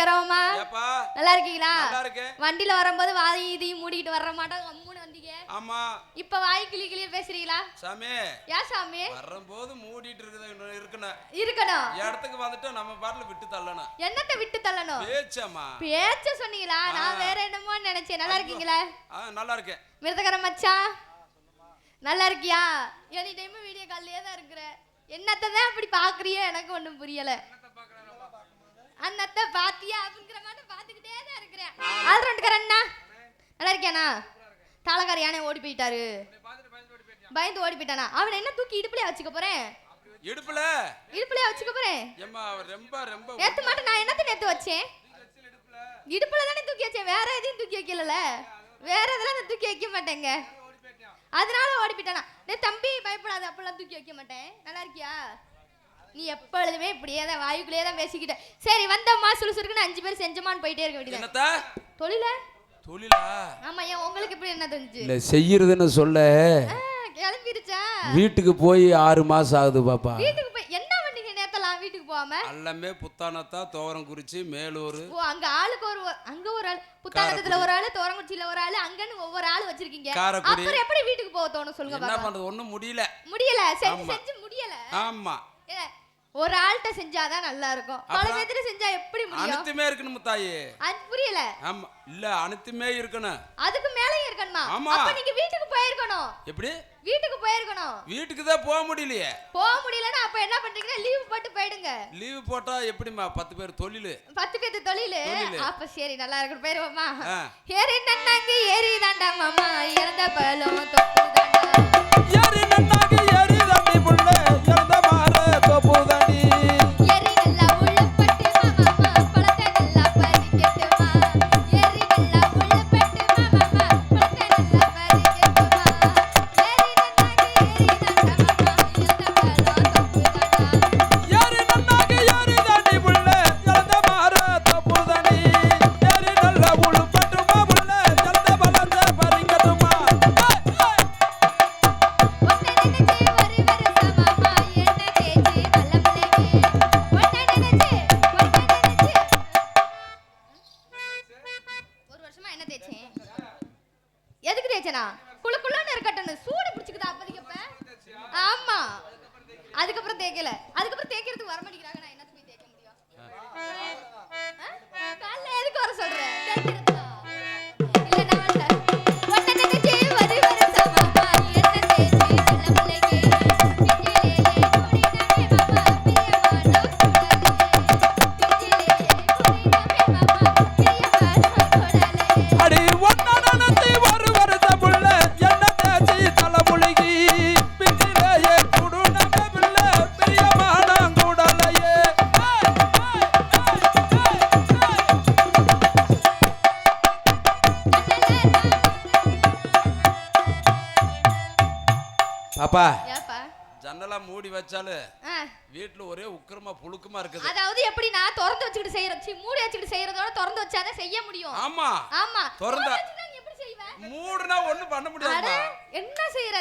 ஏப்பா? நல்லா இருக்கீங்களா? வண்டியில வரும்போது வாய் இதையும் மூடிக்கிட்டு வர மாட்டோம். அம்முன்னு வந்தீங்க. ஆமா. இப்ப வாய் கிளி கிளிய பேசுறீங்களா? சாமி. யா சாமி? வரும்போது மூடிட்டு இருக்குது இருக்கணும். இருக்கணும். இடத்துக்கு வந்துட்டு நம்ம பாட்டில் விட்டு தள்ளணும். என்னத்தை விட்டு தள்ளணும்? பேச்சம்மா. பேச்ச சொன்னீங்களா? நான் வேற என்னமோ நினைச்சேன். நல்லா இருக்கீங்களா? நல்லா இருக்கேன். மிருதகர மச்சான் நல்லா இருக்கியா? எனி டைம் வீடியோ கால்லயே தான் இருக்கிற என்னத்தை தான் அப்படி பாக்குறியோ? எனக்கு ஒண்ணும் புரியல. அன்னத்தை பாத்தியா அப்படிங்கிற மாதிரி பாத்துக்கிட்டே தான் இருக்கிறேன். ஆல்ரவுண்ட்காரண்ணா நல்லா இருக்கியாண்ணா? தாளக்கார யானை ஓடி போயிட்டாரு. பயந்து ஓடி போயிட்டானா? அவனை என்ன தூக்கி இடுப்புலயே வச்சுக்க போறேன்? இடுப்புல? இடுப்புலயே வச்சுக்க போறேன். ஏம்மா அவர் ரொம்ப ரொம்ப நேத்து மட்டும் நான் என்னத்த நேத்து வச்சேன்? இடுப்புல தானே தூக்கி வச்சேன். வேற எதையும் தூக்கி வைக்கல வேற இதெல்லாம் நான் தூக்கி வைக்க மாட்டேங்க. அதனால ஓடி போயிட்டானா? டேய் தம்பி பயப்படாத. அப்பெல்லாம் தூக்கி வைக்க மாட்டேன். நல்லா இருக்கியா? நீ எப்பொழுதுமே இப்படியே தான் வாயுக்குள்ளேயே தான் பேசிக்கிட்ட. சரி வந்தம்மா சுறுசுறுக்குன்னு அஞ்சு பேர் செஞ்சமான்னு போயிட்டே இருக்க வேண்டியது என்னத்த? தொழில? தொழிலா? ஆமா ஏன் உங்களுக்கு இப்படி என்ன தெரிஞ்சு? இல்லை செய்யறதுன்னு சொல்ல. ஆ, கிளம்பிருச்சா? வீட்டுக்கு போய் ஆறு மாசம் ஆகுது பாப்பா. வீட்டுக்கு போய் என்ன பண்ணீங்க நேத்தலாம் வீட்டுக்கு போகாம? எல்லாமே புத்தானத்தா துவரம் குறிச்சி மேலூர். ஓ அங்க ஆளுக்கு ஒரு அங்க ஒரு ஆள் புத்தானத்துல ஒரு ஆளு தோரங்குச்சியில ஒரு ஆளு அங்கன்னு ஒவ்வொரு ஆள் வச்சிருக்கீங்க. காரைக்குடி. அப்புறம் எப்படி வீட்டுக்கு போக தோணும் சொல்லுங்க என்ன பாக்கலாம் பண்றது ஒண்ணும் முடியல. முடியல செஞ்சு ஆமா. செஞ்சு முடியல. ஆமா. ஏ, ஒரு ஆள்கிட்ட செஞ்சாதான் நல்லா இருக்கும் பல? பேர்த்துல செஞ்சா எப்படி முடியும்? அனைத்துமே இருக்கணும் முத்தாயி. அது புரியல. ஆமா. இல்ல அனைத்துமே இருக்கணும். அதுக்கு மேலயும் இருக்கணுமா? ஆமா. அப்ப நீங்க வீட்டுக்கு போயிருக்கணும். எப்படி? வீட்டுக்கு போயிருக்கணும். வீட்டுக்கு தான் போக முடியலையே. போக முடியலன்னா அப்ப என்ன பண்றீங்கன்னா லீவ் போட்டு போயிடுங்க. லீவு போட்டா எப்படிம்மா? பத்து பேர் தொழில். பத்து பேத்து தொழிலு. அப்ப சரி நல்லா இருக்கணும் போயிருவோமா. ஏறி நன்னாங்க ஏறி தாண்டா மாமா. இறந்த பழம் தொப்பு தாண்டா ஏறி நன்னாக்கு ஏறி தண்ணி புள்ள இறந்த சொல்றேன்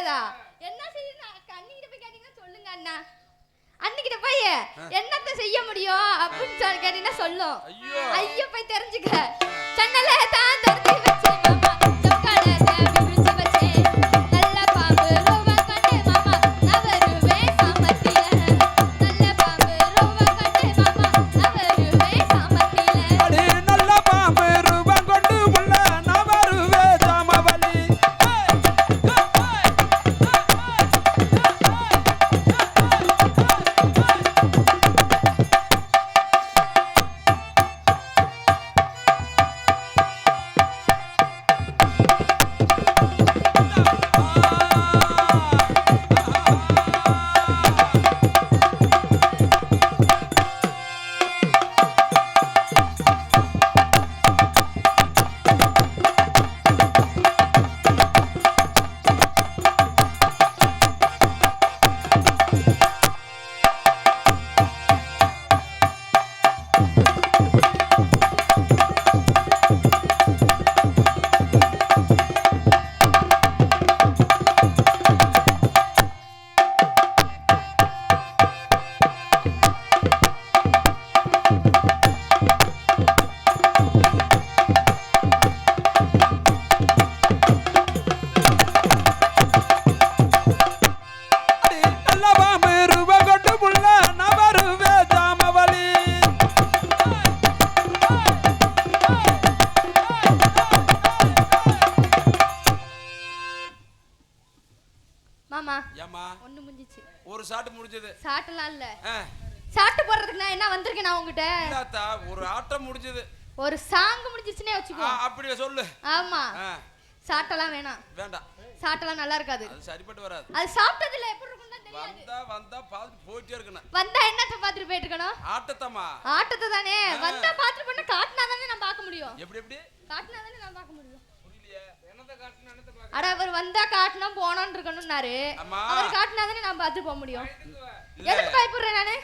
என்ன செய்யறதா என்ன செய்யறதா அண்ணிக்கிட்ட போய் கேட்டீங்கன்னா சொல்லுங்க அண்ணா. அன்னிக்கிட்ட போய் என்னத்த செய்ய முடியும்? அப்படின்னு சொல்லி கேட்டீங்கன்னா சொல்லும். ஐயோ. போய் தெரிஞ்சுக்க ஜன்னல தான் திறந்து வச்சேன் முடிஞ்சிச்சு. ஒரு சாட்டு முடிஞ்சது. சாட்டெல்லாம் இல்ல. சாட்டு போடுறதுக்கு நான் என்ன வந்திருக்கேன் நான் உங்ககிட்ட? இல்லாத்தா ஒரு ஆட்டம் முடிஞ்சது. ஒரு சாங் முடிஞ்சிச்சுனே வச்சுக்கோ. அப்படியே சொல்லு. ஆமா. ஆ, சாட்டெல்லாம் வேணாம். வேண்டாம். சாட்டெல்லாம் நல்லா இருக்காது. அது சரிப்பட்டு வராது. அது சாப்பிட்டதுல எப்படி இருக்கும்னு தெரியாது. வந்தா வந்தா பார்த்துட்டு போயிட்டே இருக்கணும். வந்தா என்னத்த பாத்துட்டு போயிட்டு இருக்கணும்? ஆட்டத்தம்மா. ஆட்டத்தை தானே. வந்தா பாத்துட்டு பண்ண காட்டினா தானே நான் பார்க்க முடியும். எப்படி எப்படி? காட்டினா தானே நான் பார்க்க முடியும். புரியலையே. என்னத்தை காட்டுன பார்க்க அட அவர் வந்தா காட்டணும் போனோம்னு இருக்கணும்னாரு. அவர் காட்டினா தானே நான் பார்த்து போக முடியும். எதுக்கு பயப்படுறேன் நானு?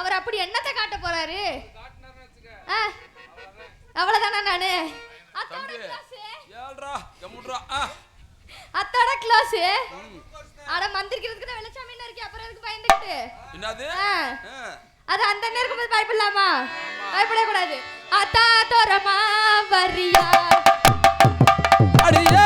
அவர் அப்படி என்னத்தை காட்ட போறாரு? அவ்வளவுதானா நானு? அத்தோட கிளாஸ் அட மந்திரிக்கிறதுக்கு தான் வெளிச்சாமி இருக்கே அப்புறம் எதுக்கு பயந்துக்கிட்டு? என்னது? அது அந்த நேரம் இருக்கும்போது பயப்படலாமா? பயப்படவே கூடாது. அத்தா தோரமா வரியா? அடியே!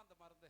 அந்த மருந்து.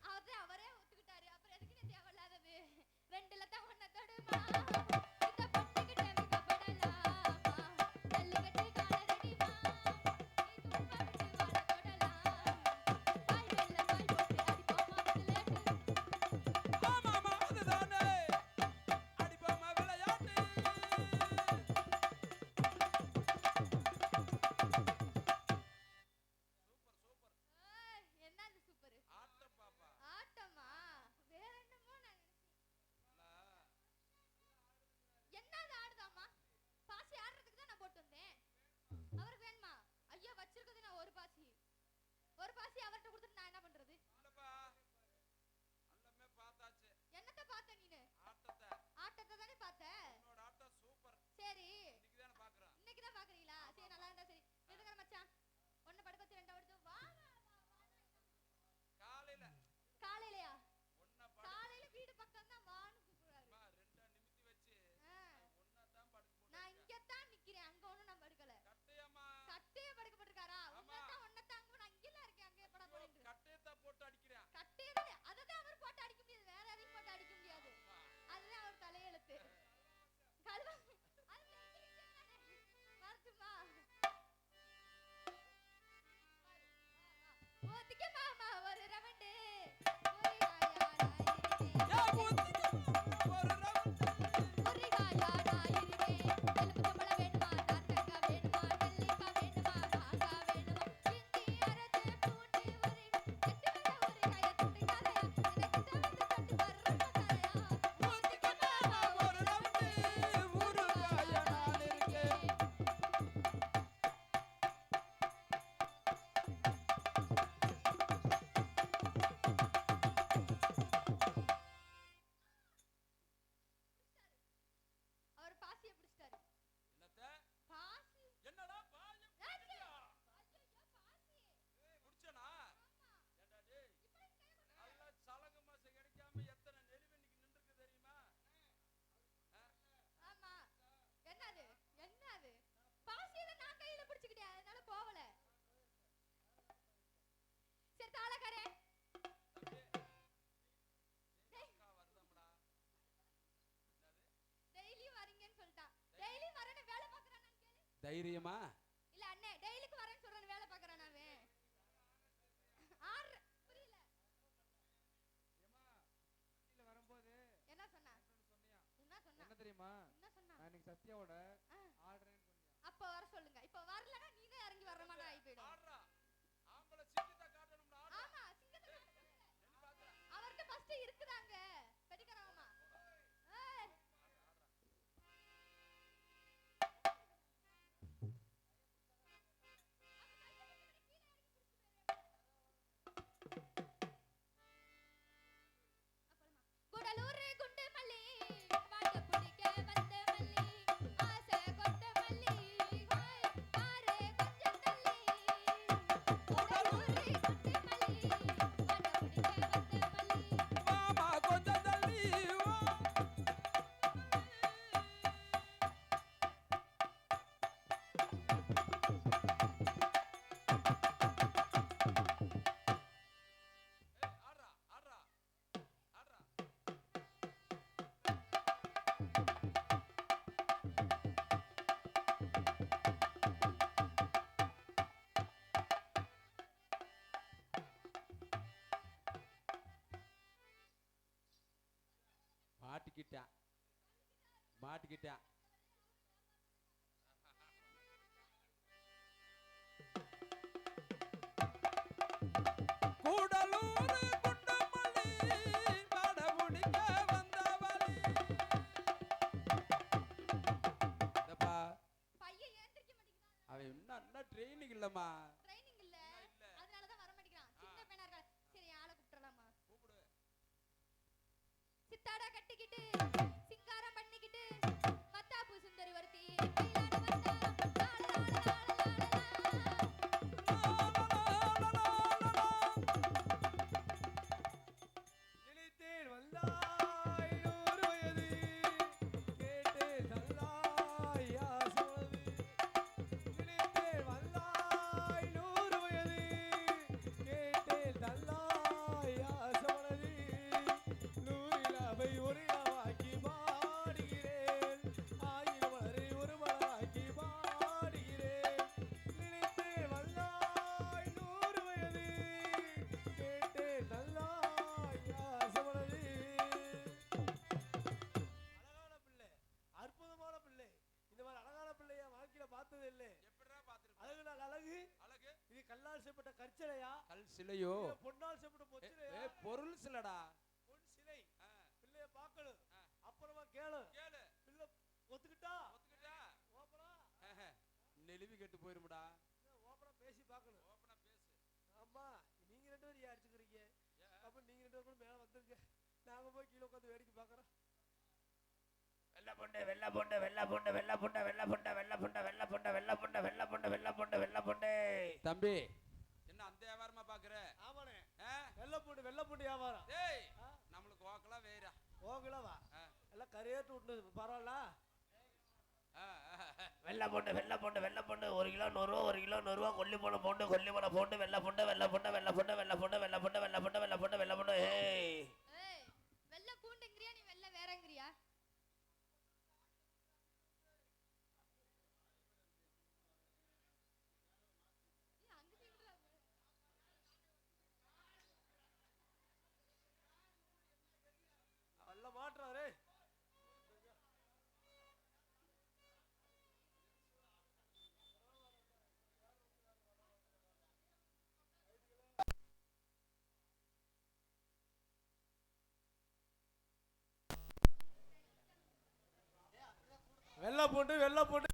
தைரியமா? இல்ல அண்ணே டெய்லிக்கு வரேன்னு சொல்றேன் வேலை பார்க்கறான் அவன். ஆறு புரியல. வரும்போது என்ன சொன்னா? சொன்னியா? என்ன சொன்னா? என்ன தெரியுமா? என்ன சொன்னா? நான் இன்னைக்கு சத்யாவோட மாட்டிக்கிட்டேன். மாட்டிக்கிட்டேன். அவன் இன்னும் ட்ரைனிங் இல்லைம்மா. சிலையோ பொன்னால் செய்யப்பட்ட ஏ, பொச்சிலையா ஏ, பொருள் சிலடா பொன் சிலை பிள்ளைய பார்க்கணும். அப்புறமா கேளு கேளு பிள்ளை ஒத்துக்கிட்டா ஒத்துக்கிட்டா ஓப்பனா ஆஹா, நெளிவி கெட்டு போயிருமுடா ஓப்பனா பேசி பார்க்கணும் ஓப்பனா பேசு ஆமா நீங்க ரெண்டு பேரும் ஏன் அடிச்சுக்கிறீங்க அப்ப நீங்க ரெண்டு பேரும் மேல வந்துருங்க நாங்க போய் கீழே உட்காந்து வேடிக்கை பார்க்கறோம் வெள்ள பொண்டு வெள்ள பொண்டு வெள்ள பொண்டு வெள்ள பொண்டு வெள்ள பொண்டு வெள்ள பொண்டு வெள்ள பொண்டு வெள்ள பொண்டு வெள்ள பொண்டு வெள்ள பொண்டு வெள்ள பொண்டு தம்பி என்ன அந்த வியாபாரமா பாக்குற ஆமாண்ணே ஆ? வெள்ளை பூண்டு வெள்ளை பூண்டு வியாபாரம் டேய் ஆ? நம்மளுக்கு ஓக்கலாம் வேறா ஓகலவா. எல்லாம் கரையேட்டு விட்டு பரவாயில்ல. வெள்ள பொண்டு வெள்ள பொண்டு வெள்ள பொண்டு ஒரு கிலோ நூறுரூவா ஒரு கிலோ நூறுரூவா கொல்லி போன பொண்டு கொல்லி போன பொண்டு வெள்ள பொண்டு வெள்ள பொண்டு வெள்ள பொண்டு வெள்ள பொண்டு வெள்ள பொண்டு வெள்ள பொண்டு வெள்ள பொண்டு வெள்ள பொண்டு ஏய் வெள்ளை போட்டு வெள்ளை போட்டு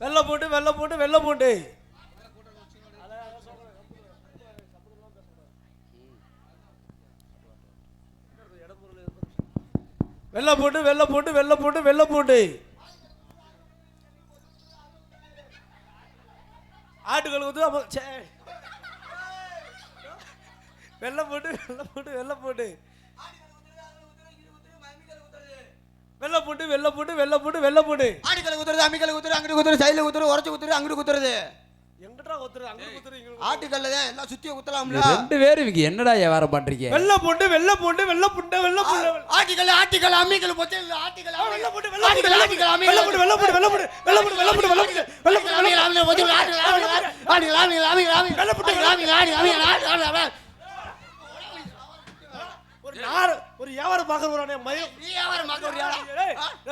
வெள்ளை போட்டு வெள்ளை போட்டு வெள்ளை போட்டு வெள்ளை போட்டு வெள்ளை போட்டு வெள்ளை போட்டு வெள்ளை போட்டு ஆட்டுக்கள் வந்து அப்போ சே. வெள்ளை போட்டு வெள்ளை போட்டு வெள்ளை பூண்டு. வெள்ளை பூண்டு வெள்ளை பூண்டு வெள்ளை பூண்டு வெள்ளை பூண்டு ஆடிக்கலை குத்துறது அம்மிக்கலை குத்துறது அங்கிட்டு குத்துறது சைடில் குத்துறது உரச்சு குத்துறது அங்கிட்டு குத்துறது எங்கிட்டா குத்துறது அங்க குத்துறது ஆட்டுக்கல்ல தான் எல்லாம் சுத்தி குத்தலாம்ல ரெண்டு பேரும் இவங்க என்னடா வியாபாரம் பண்றீங்க வெள்ள பொண்டு வெள்ள பொண்டு வெள்ள புண்டை வெள்ள புண்டை ஆட்டுக்கல்ல ஆட்டுக்கல் அம்மிக்கல் போச்சு இல்ல ஆட்டுக்கல் வெள்ள பொண்டு வெள்ள ஆட்டுக்கல் வெள்ள பொண்டு வெள்ள பொண்டு வெள்ள பொண்டு வெள்ள பொண்டு வெள்ள பொண்டு வெள்ள பொண்டு வெள்ள பொண்டு அம்மிக்கல் அம்மிக்கல் போச்சு ஆட்டுக்கல் ஆட்டுக்கல் ஆட்டுக்கல் அம்மிக்கல் அம்மிக்கல் அம்மிக்கல் வெள்ள புட்டு, ஆட்டுக்கல் அம்மிக்கல் ஆட்டுக்கல் அம்மிக்கல் ஆட்டுக்கல் ஒரு நார் ஒரு வியாபாரம் பார்க்கற ஒரு மயம் நீ வியாபாரம் நான்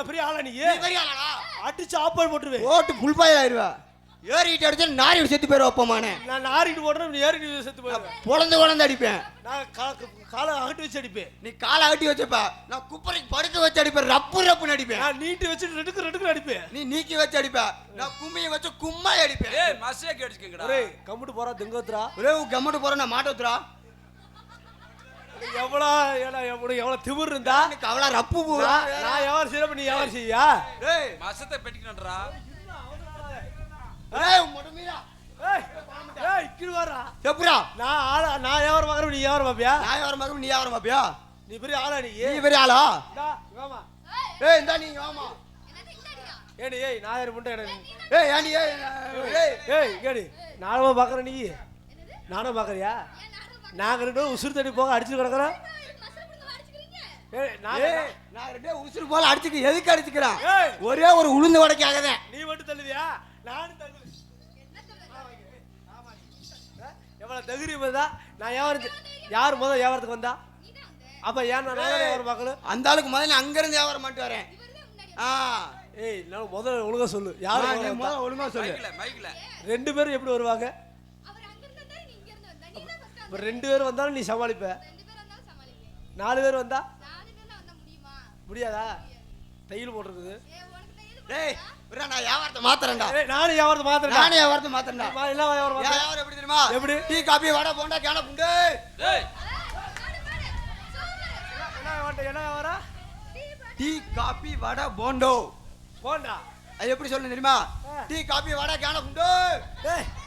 பெரிய ஆளா நீ? நீ பெரிய ஆளாடா? அடிச்சு ஆப்பால் போட்டுருவேன் ஓட்டு புல்பாய் ஆயிருவா ஏறிட்டு அடிச்சு நாரி செத்து போயிரு ஒப்பமானே. நான் நாரிட்டு போடுறேன் நீ ஏறிட்டு செத்து போயிடுவேன் பொழந்து பொழந்து அடிப்பேன். நான் கா- காலை அகட்டி வச்சு அடிப்பேன். நீ காலை அகட்டி வச்சுப்ப. நான் குப்பரைக்கு படுக்க வச்சு அடிப்பேன். ரப்பு ரப்புன்னு அடிப்பேன். நான் நீட்டி வச்சுட்டு ரெண்டுக்கு ரெண்டுக்கு அடிப்பேன். நீ நீக்கி வச்சு அடிப்ப. நான் கும்மியை வச்சு கும்மாய் அடிப்பேன். ஏய் மசே கேடிச்சுக்கங்கடா ஒரே கம்முட்டு போறா தெங்கோத்துறா ஒரே கம்மட்டு போற நான் மாட்ட ஊத்துறா எவ்வளோ ஏடா எவ்வளோ எவ்வளோ திமிர் இருந்தா? அவளா ரப்பு பூரா நான் வியாபாரம் செய்யறப்ப நீ வியாபாரம் செய்யா? ஏய். மசத்தை பெட்டிக்கணும்டா. ஏய் மொடமியா ஏய் செப்புரா நான் ஆளா நான் வியாபாரம் பார்க்கறப்ப நீ வியாபாரம் பார்ப்பியா நான் வியாபாரம் பார்க்க நீ வியாபாரம் பாப்பியா நீ பெரிய ஆளா நீ? நீ பெரிய ஆளா? வாமா. ஏய் இந்தா நீங்க வாமா. ஏடி ஏய் நான் யாரு ஏய் ஏண்டி ஏய் ஏய் ஏய். கேடி நானுமா பார்க்கறேன் நீ. நானும் பார்க்கறியா? நாங்க ரெண்டு உசுறு தண்ணி போக அடிச்சு கிடக்குறோம். ஏய் நான் ஏய் நான் ரெண்டே உசுறு போல அடிச்சுக்க எதுக்கு அடிச்சுக்கிறேன் ஒரே ஒரு உளுந்து உடைக்காக தான் நீ மட்டும் தள்ளுவியா? நானும் தள்ளுவேன். எவ்வளவு தைரியம் இருந்தா நான் வியாபாரத்து யார் முதல் வியாபாரத்துக்கு வந்தா? அப்ப ஏன் நான் வியாபாரம் பார்க்கணும் அந்த ஆளுக்கு முதல்ல அங்க இருந்து வியாபாரம் பண்ணிட்டு வரேன். ஆ. ஏய் நான் முதல்ல ஒழுங்கா சொல்லு. யார் ஆ, முதல்ல நீ வந்தா? முதல்ல ஒழுங்கா சொல்லு. ரெண்டு பேரும் எப்படி வருவாங்க? இப்ப ரெண்டு பேரும் வந்தாலும் நீ சமாளிப்ப. நாலு பேர் வந்தா? முடியாதா? தையல் போட்டிருக்குது. டேய் நான் வியாபாரத்தை மாத்துறேன்டா. ஏய் நானும் வியாபாரத்தை மாத்திரேன் நானே வியாபாரத்தை மாத்துறேன்டா. என்ன வியாபாரம் மாத்துறேன் வியாபாரம் எப்படி தெரியுமா? எப்படி? டீ காபி வடை போண்டா கேன புண்டு. டேய் என்ன வியாபாரம்? என்ன வியாபாரம்? Tea coffee vada Bondo. போண்டா? அது எப்படி சொல்லணும் தெரியுமா. டீ காபி வடை கேன புண்டு. ஏய். கீ-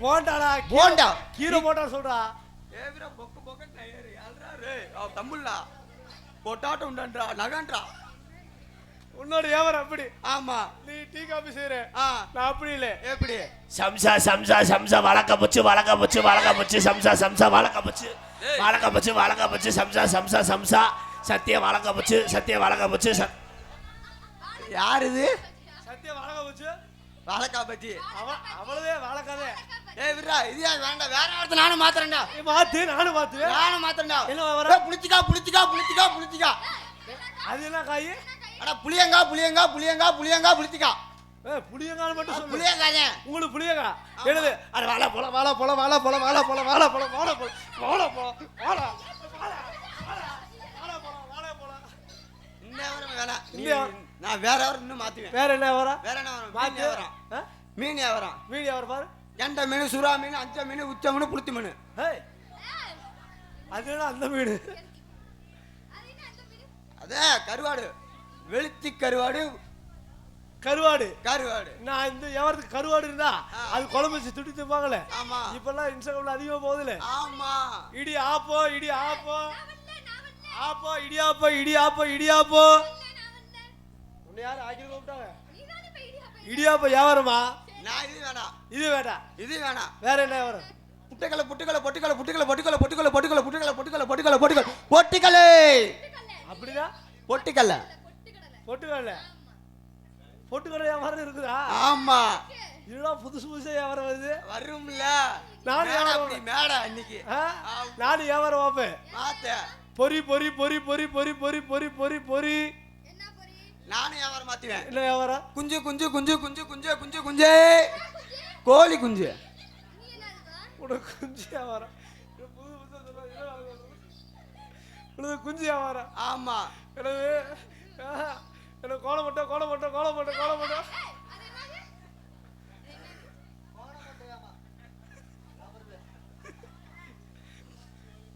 போண்டாடா போண்டா. கீரை போண்டா சொல்றா. ஏவிரா பொக்கு பொக்கு டயர். யாரா அவ தம்புல்லா. பொட்டாட்டம் உண்டன்றா நகன்றா? உன்னோட வியாபாரம் அப்படி. ஆமா. நீ டீ காபி செய்யற ஆ. நான் அப்படி இல்லை. எப்படி? சம்சா சம்சா சம்சா வழக்க முச்சு வழக்க முச்சு வழக்க முச்சு சம்சா சம்சா வழக்க முச்சு ஏய். வழக்க முச்சு வழக்க முச்சு சம்சா சம்சா சம்சா. சத்திய வழக்க முச்சு சத்திய வழக்க சத்- யார் இது? சத்தியம் வழக்க வச்சு வாழைக்கா அவ அவ்வளவே வழக்காதே ஏய் விட்றா இது வேண்டாம்? வேற ஒருத்தர் நானும் மாத்துறேன்டா? நீ மாத்து நானும் மாத்துவேன். நானும் மாத்துறேன்டா. என்ன? ஏய், புளிச்சிக்கா புளிச்சிக்கா புளிச்சிக்கா புளிச்சிக்கா. அது என்ன காய்? அட புளியங்கா புளியங்கா புளியங்கா புளியங்கா புளிச்சிக்கா. ஏ புளியங்கால் மட்டும் சொல்லு. புளியங்காதே உங்களுக்கு புளியங்கா? எழுது அட வாழை போல வாழை போல வாழை போல வாழை போல வாழை போல வாழை போல வாழை போல வாழை இந்த வியாபாரம் வேணாம். நீ இந்த வியாபாரம். நான் வேற வியாபாரம் இன்னும் மாத்துவேன். வேற என்ன வியாபாரம் வேற என்ன? மீன் மாத்து வியாபாரம். ஆ? மீன் வியாபாரம். மீன் வியாபாரம் பாரு. கெண்டை மீன் சுறா மீன் அஞ்ச மீன் உச்ச மீன் புளுத்தி மீன். ஏய் அது என்ன அந்த மீன்? அதே கருவாடு. வெளுத்தி கருவாடு. கருவாடு. கருவாடு. நான் இந்த வியாபாரத்துக்கு கருவாடு இருந்தா அது குழம்பு வச்சு துட்டி திம்பாங்களே ஆமா. இப்பெல்லாம் இன்ஸ்டாகிராம்ல அதிகமா போகுதுல. ஆமா. இடி ஆப்போ இடி ஆப்போ. ஆப்போ இடியாப்போ இடியாப்போ இடியாப்போ உன்னை யாரு ஆக்கிட்டு கூப்பிட்டாங்க இடியாப்போ வியாபாரமா நான் இது வேணாம் இது வேண்டாம் இது வேணாம் வேற என்ன வியாபாரம் புட்டுக்கலை புட்டுக்கலை பொட்டுக்கலை புட்டுக்கலை பொட்டுக்கலை பொட்டுக்கலை பொட்டுக்கலை பொட்டுக்கலை பொட்டுக்கலை பொட்டுக்கலை பொட்டுக்கலை பொட்டுக்கலை அப்படின்னா பொட்டுக்கல்ல பொட்டுக்கடல பொட்டுக்கடை வியாபாரம் இருக்குதா ஆமா இதெல்லாம் புதுசு புதுசா வியாபாரம் வருது வரும்ல நானும் வியாபாரம் அப்படி மேடை அன்னைக்கு ஆ? நானும் வியாபாரம் பார்ப்பேன் பொரி பொரி பொரி பொரி பொரி பொரி பொரி பொரி பொரி நானும் வியாபாரம் மாத்துவேன். என்ன வியாபாரம்? குஞ்சு குஞ்சு குஞ்சு குஞ்சு குஞ்சு குஞ்சு குஞ்சு. கோழி குஞ்சு. உனக்கு குஞ்சு வியாபாரம்? உனது குஞ்சு வியாபாரம். ஆமா. எனது ஆஹா, எனக்கு கோலம் போட்டோம் கோலம் போட்டோம் கோலம் போட்டோம் கோலம் போட்டோம்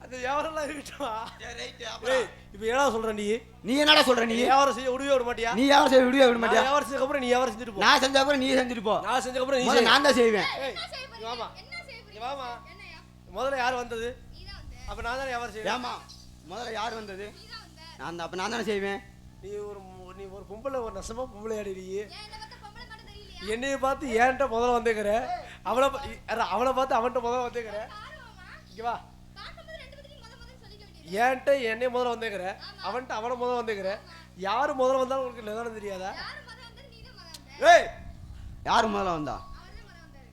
அந்த வியாபாரம்லாம் இருக்கட்டும். இப்போ ஏடா சொல்ற நீ? நீ என்னடா சொல்ற நீ? வியாபாரம் செய்ய விடவே விட மாட்டியா? நீ வியாபாரம் செய்ய விடுவே விட மாட்டியா? வியாபாரம் அப்புறம் நீ வியாபாரம் செஞ்சுட்டு போ. நான் செஞ்ச அப்புறம் நீ செஞ்சுட்டு போ. நான் அப்புறம் நீ. நான் தான் செய்வேன். வாமா. வாமா. முதல்ல யார் வந்தது? அப்ப நான் தானே வியாபாரம் செய்வேன்? ஏமா முதல்ல யார் வந்தது? நான் தான் அப்ப நான் தானே செய்வேன். நீ ஒரு நீ ஒரு பொம்பளை ஒரு நசமா பொம்பளை ஆடி நீ. என்னைய பார்த்து ஏன்ட்ட முதல்ல வந்துக்கிற அவளை அவளை பார்த்து அவன்கிட்ட முதல்ல வந்துக்கிற இங்க வா பார்க்கும்போது ரெண்டு பேத்தையும் முத முதல்ல சொல்லிக்க வேண்டியது ஏன்ட்ட என்னைய முதல்ல வந்துக்கிற அவன்கிட்ட அவனை முதல்ல வந்துக்கிற யாரு முதல்ல வந்தாலும் உனக்கு நிதானம் தெரியாதா? தான் ஏய்! யார் முதல்ல வந்தா? அவர் தான் முத வந்தாரு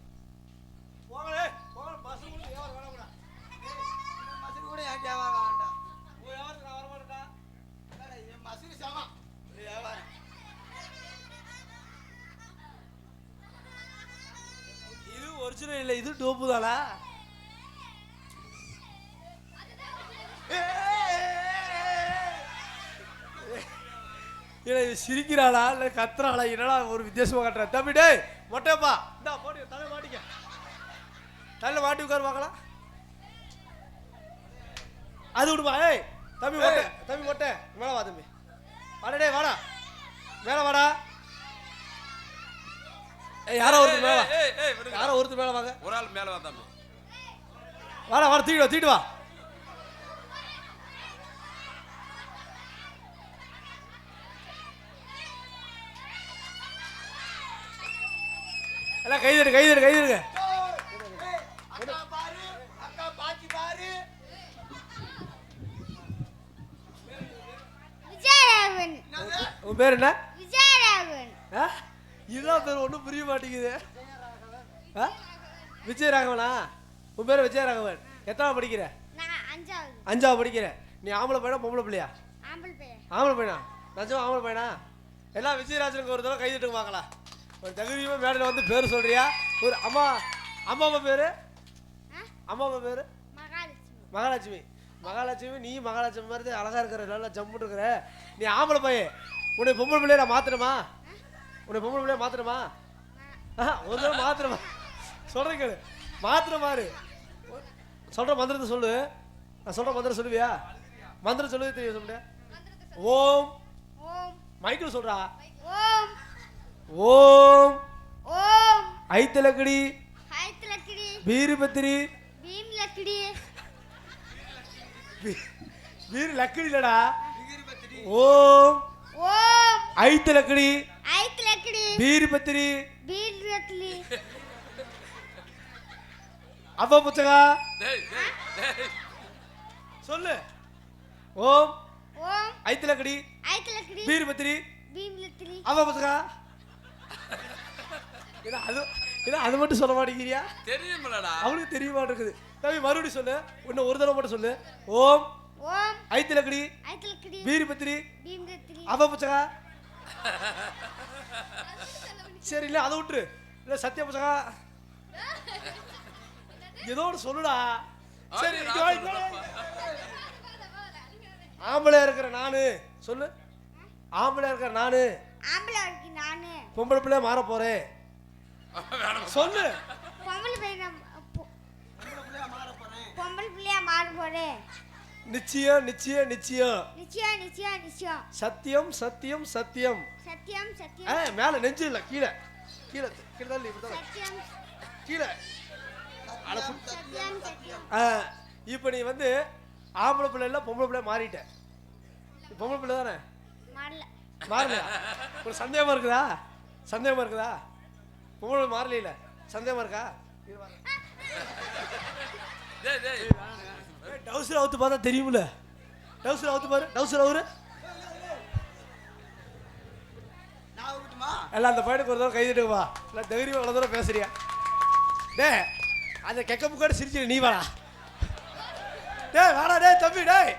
போங்களே போங்க இல்லை இது சிரிக்கிறாளா? இல்லை கத்துறாளா? என்னடா ஒரு வித்தியாசமா கட்டுற? தம்பி டேய் மொட்டையப்பா. இந்தா போட்டு தலை மாட்டிக்க. தலையில் மாட்டி உட்காரு பார்க்கலாம். அது விடுமா ஏய் தம்பி மொட்டை தம்பி மொட்டை. மேலே வா தம்பி. வாடா டேய் வாடா. மேலே வாடா. ஏய் யாரோ ஒருத்தர் மேலே வா. யாரோ ஒருத்தர் மேலே வாங்க. ஒரு ஆள் மேல வா தம்பி. வாடா வாடா தூக்கிட்டு வா தூக்கிட்டு வா. எல்லாம் கைதடு கைதடு கைதடுங்க உன் பேர் என்ன? இதுதான் பேர் ஒன்றும் புரிய மாட்டேங்குது? விஜயராகவனா? உன் பேர் விஜயராகவன். எத்தனாவது படிக்கிற? அஞ்சாவது. படிக்கிற. நீ ஆம்பளை பையனா பொம்பளை பிள்ளையா? ஆம்பளை பையனா? நிஜமா ஆம்பளை பையனா? எல்லாம் விஜயராஜனுக்கு ஒரு தடவை கை தட்டுங்க பார்க்கலாம். ஒரு தகுதியுமே மேடையில் வந்து பேர் சொல்றியா? ஒரு அம்மா அம்மா அம்மா பேர்? ஆ? அம்மா அம்மா பேர்? மகாலட்சுமி. மகாலட்சுமி. நீ மகாலட்சுமி மாதிரி அழகா இருக்கிற நல்லா ஜம்முன்னு இருக்கிற. நீ ஆம்பளை பையன். உன்னை பொம்பளை பிள்ளைய நான் மாத்தணுமா? உன்னை பொம்பளை பிள்ளைய மாத்தணுமா? ஒரு தடவை மாத்திரமா சொல்றேன் கேளு. மாத்திர மாறு. சொல்ற மந்திரத்தை சொல்லு. நான் சொல்ற மந்திரம் சொல்லுவியா? மந்திரம் சொல்லவே தெரியும் சொல்லுங்க. ஓம். ஓம். மைக்கிள் சொல்றா. ஓம். ஓம். ஓம். ஐத்தலக்கடி. ஹைத் லக்கடி வீரபத்திரி. பீம் லக்கடி வீர லக்கடி இல்லடா ஓம். ஓம். ஐத்தலக்கடி. ஹைத் லக்கடி வீரபத்திரி. பீம் லக்கடி அப்பா புத்தகா? டேய் டேய் டேய். சொல்லு. ஓம். ஓம். ஐத்தலக்கடி. ஹைத் லக்கடி வீரபத்திரி. பீம் லக்கடி அப்பா புத்தகா? ஏன்னா அது ஏன்னா அது மட்டும் சொல்ல மாட்டேங்கிறியா? தெரியுமில்லடா. அவனுக்கு தெரிய மாட்டேங்குது தம்பி மறுபடியும் சொல்லு. இன்னும் ஒரு தடவை மட்டும் சொல்லு. ஓம். ஓம். ஐத்தலக்கடி. ஹைத் லக்கடி வீரபத்திரி அப்பா புத்தகா சரி இல்லை அதை விட்டுரு. இல்லை சத்யா புத்தகா ஏதோ ஒன்று சொல்லுடா. சரி. ஆம்பளை இருக்கிற நானு. சொல்லு. ஆம்பளை இருக்கிற நானு. ஆம்பளை நானு. பொம்பளை பிள்ளைய மாற போறேன். சொல்லு. பொம்பளை பையனை பொ- பொம்பளை பிள்ளையா மாற போறேன் நிச்சயம் நிச்சயம் நிச்சயம் நிச்சயம் நிச்சயம் நிச்சயம். சத்தியம் சத்தியம் சத்தியம். சத்தியம் ஆ சத்தியம் மேல நெஞ்சு இல்ல கீழே. கீழே கீழே தள்ளி. சத்தியம். கீழே. சத்தியம் சத்தியம் ஆ, இப்போ நீ வந்து ஆம்பளை பிள்ளை இல்ல பொம்பளை பிள்ளை மாறிட்ட. பொம்பளை பிள்ளை தானே? மாறல. மாறலையா? ஒரு சந்தேகமா இருக்குதா? சந்தேகமா இருக்குதா? பொம்பளை மாறல சந்தேகமா இருக்கா? டவுசர் அவுத்து பார்த்தா தெரியுமில்ல டவுசர் அவுத்து பாரு டவுசர் அவரு. எல்லாம் அந்த பையனுக்கு ஒரு தடவை கை தட்டுவா இல்லை தைரியம் இவ்வளோ தூரம் பேசுறியா? டே அந்த கெக்க புக்காடு சிரிச்சு நீ வாடா. டேய் வாடா டேய் தம்பி டேய்.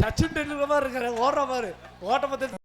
சச்சின் டெண்டுல்கர் மாதிரி இருக்கிற ஓடுற பாரு ஓட்ட பத்தி